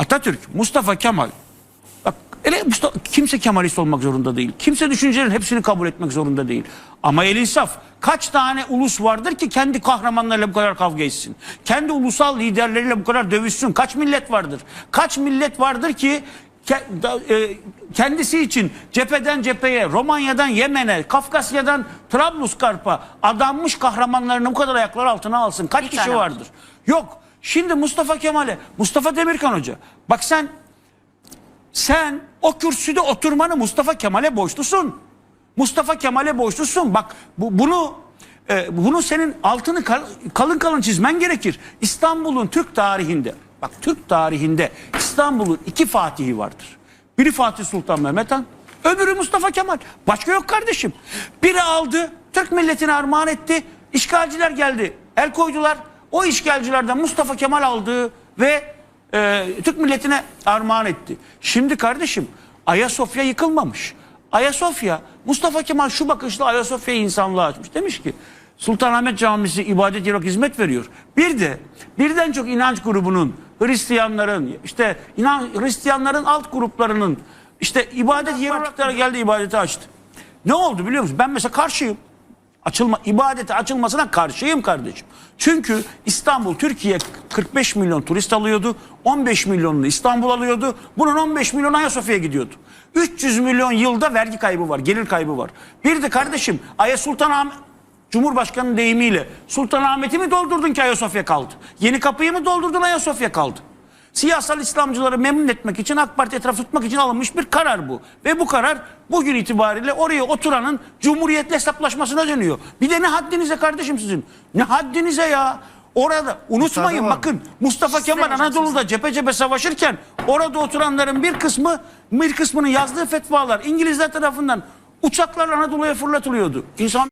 Atatürk, Mustafa Kemal. Bak ele Mustafa, kimse Kemalist olmak zorunda değil. Kimse düşüncelerin hepsini kabul etmek zorunda değil. Ama el insaf. Kaç tane ulus vardır ki kendi kahramanlarıyla bu kadar kavga etsin? Kendi ulusal liderleriyle bu kadar dövüşsün? Kaç millet vardır? Kaç millet vardır ki e, kendisi için cepheden cepheye, Romanya'dan Yemen'e, Kafkasya'dan Trablusgarp'a adanmış kahramanlarını bu kadar ayaklar altına alsın. Kaç Bir kişi tane var. vardır? Yok. Şimdi Mustafa Kemal'e, Mustafa Demirkan Hoca. Bak sen sen o kürsüde oturmanı Mustafa Kemal'e borçlusun. Mustafa Kemal'e borçlusun. Bak bu, bunu e, bunu senin altını kal- kalın kalın çizmen gerekir. İstanbul'un Türk tarihinde bak Türk tarihinde İstanbul'un iki fatihi vardır. Biri Fatih Sultan Mehmet Han, öbürü Mustafa Kemal. Başka yok kardeşim. Biri aldı, Türk milletine armağan etti. İşgalciler geldi, el koydular. O işgalcilerden Mustafa Kemal aldı ve e, Türk milletine armağan etti. Şimdi kardeşim Ayasofya yıkılmamış. Ayasofya Mustafa Kemal şu bakışla Ayasofya'yı insanlığa açmış. Demiş ki Sultanahmet Camisi ibadet olarak hizmet veriyor. Bir de birden çok inanç grubunun Hristiyanların işte inan Hristiyanların alt gruplarının işte ibadet yeri olarak geldi ibadeti açtı. Ne oldu biliyor musun? Ben mesela karşıyım. Açılma, ibadete açılmasına karşıyım kardeşim. Çünkü İstanbul, Türkiye 45 milyon turist alıyordu. 15 milyonunu İstanbul alıyordu. Bunun 15 milyonu Ayasofya'ya gidiyordu. 300 milyon yılda vergi kaybı var, gelir kaybı var. Bir de kardeşim Aya Sultanahmet Cumhurbaşkanı'nın deyimiyle Sultanahmet'i mi doldurdun ki Ayasofya kaldı? Yeni kapıyı mı doldurdun Ayasofya kaldı? Siyasal İslamcıları memnun etmek için AK Parti etrafı tutmak için alınmış bir karar bu. Ve bu karar bugün itibariyle oraya oturanın cumhuriyetle hesaplaşmasına dönüyor. Bir de ne haddinize kardeşim sizin? Ne haddinize ya? Orada unutmayın bakın Mustafa Kemal Anadolu'da cephe cephe savaşırken orada oturanların bir kısmı bir kısmının yazdığı fetvalar İngilizler tarafından uçaklar Anadolu'ya fırlatılıyordu. İnsan